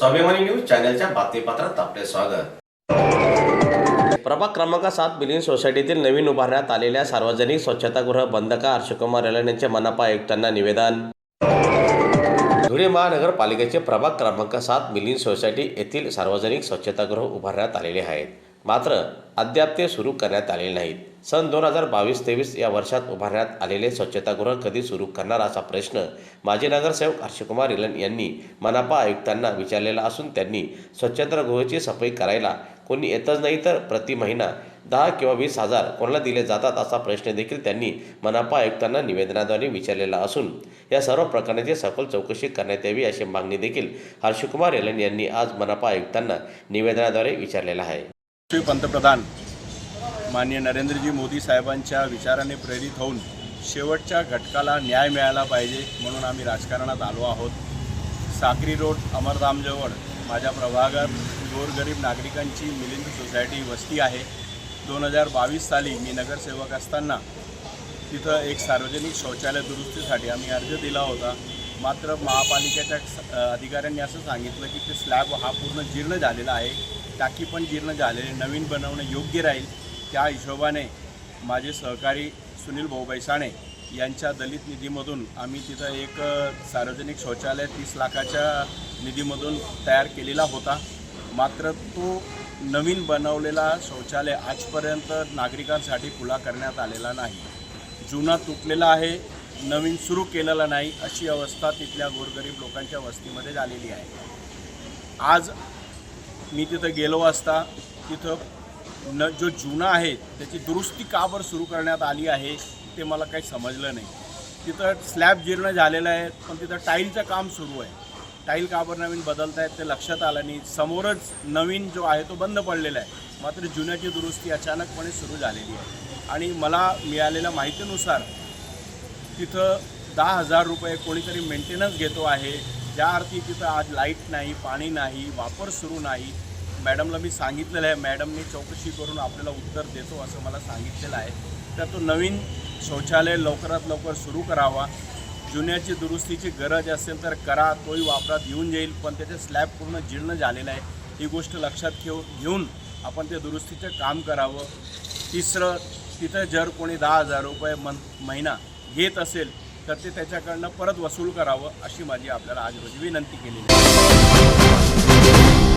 स्वाभिमानी न्यूज चॅनलच्या बातमीपत्रात आपले स्वागत. प्रभाग क्रमांक सात बिलिंग सोसायटीतील नवीन उभारण्यात आलेल्या सार्वजनिक स्वच्छतागृह बंद का? हर्षकुमार रेलन यांचे मनपा आयुक्तांना निवेदन. धुळे महानगरपालिकेचे प्रभाग क्रमांक सात मिलिंद सोसायटी येथील सार्वजनिक स्वच्छतागृह उभारण्यात आलेले आहेत. मात्र अद्याप ते सुरू करण्यात आलेले नाहीत. सन दोन हजार बावीस तेवीस या वर्षात उभारण्यात आलेले स्वच्छतागृह कधी सुरू करणार असा प्रश्न माजी नगरसेवक हर्षकुमार इलन यांनी मनापा आयुक्तांना विचारलेला असून त्यांनी स्वच्छतागृहाची सफाई करायला कोणी येतच नाही तर प्रति महिना दहा किंवा वीस हजार कोणाला दिले जातात असा प्रश्न देखील त्यांनी मनापा आयुक्तांना निवेदनाद्वारे विचारलेला असून या सर्व प्रकरणाची सखोल चौकशी करण्यात यावी अशी मागणी देखील हर्षकुमार एलन यांनी आज मनापा आयुक्तांना निवेदनाद्वारे विचारलेला आहे. श्री पंतप्रधान माननीय नरेंद्रजी मोदी साहेबांच्या विचाराने प्रेरित होऊन शेवटच्या घटकाला न्याय मिळाला पाहिजे म्हणून आम्ही राजकारणात आलो आहोत. साक्री रोड अमरधामजवळ माझ्या प्रभागात गोरगरीब नागरिकांची मिलिंद सोसायटी वस्ती आहे. दोन हजार बावीस साली मी नगरसेवक असताना तिथं एक सार्वजनिक शौचालय दुरुस्तीसाठी आम्ही अर्ज दिला होता. मात्र महापालिकेच्या अधिकाऱ्यांनी असं सांगितलं की ते स्लॅब हा पूर्ण जीर्ण झालेला आहे. टाकी पण जीर्ण झालेली नवीन बनवणं योग्य राहील. त्या हिशोबाने माझे सहकारी सुनील भाऊ बैसाणे यांच्या दलित निधीमधून आम्ही तिथं एक सार्वजनिक शौचालय तीस लाखाच्या निधीमधून तयार केलेला होता. मात्र तो नवीन बनवलेला शौचालय आजपर्यंत नागरिकांसाठी खुला करण्यात आलेला नाही. जुना तुटलेला आहे नवीन सुरू केलेला नाही अशी अवस्था तिथल्या गोरगरीब लोकांच्या वस्तीमध्ये झालेली आहे. आज मी तिथं गेलो असता तिथं न जो जुना आहे त्याची दुरुस्ती का बरं सुरू करण्यात आली आहे ते मला काही समजलं नाही. तिथं स्लॅब जीर्ण झालेलं आहे पण तिथं टाईलचं काम सुरू आहे. टाईल का बरं नवीन बदलत आहेत ते लक्षात आलं नाही. समोरच नवीन जो आहे तो बंद पडलेला आहे. मात्र जुन्याची दुरुस्ती अचानकपणे सुरू झालेली आहे. आणि मला मिळालेल्या माहितीनुसार तिथं दहा हजार रुपये कोणीतरी मेंटेनन्स घेतो आहे. ज्या अर्थी तिथं आज लाइट नाही पाणी नाही वापर सुरू नाही. मॅडमला मी सांगितलेलं आहे. मॅडमनी चौकशी करून आपल्याला उत्तर देतो असं मला सांगितलेलं आहे. तर तो नवीन शौचालय लवकरात लवकर सुरू करावा. जुन्याची दुरुस्तीची गरज असेल तर करा तोही वापरात येऊन जाईल पण त्याचे स्लॅब पूर्ण जीर्ण झालेलं आहे. ही गोष्ट लक्षात घेऊ घेऊन आपण ते दुरुस्तीचं काम करावं. तिसरं तिथं जर कोणी दहा हजार रुपये मन महिना घेत असेल तर ते त्याच्याकडनं परत वसूल करावं अशी माझी आपल्याला आज रोजी विनंती केलेली आहे.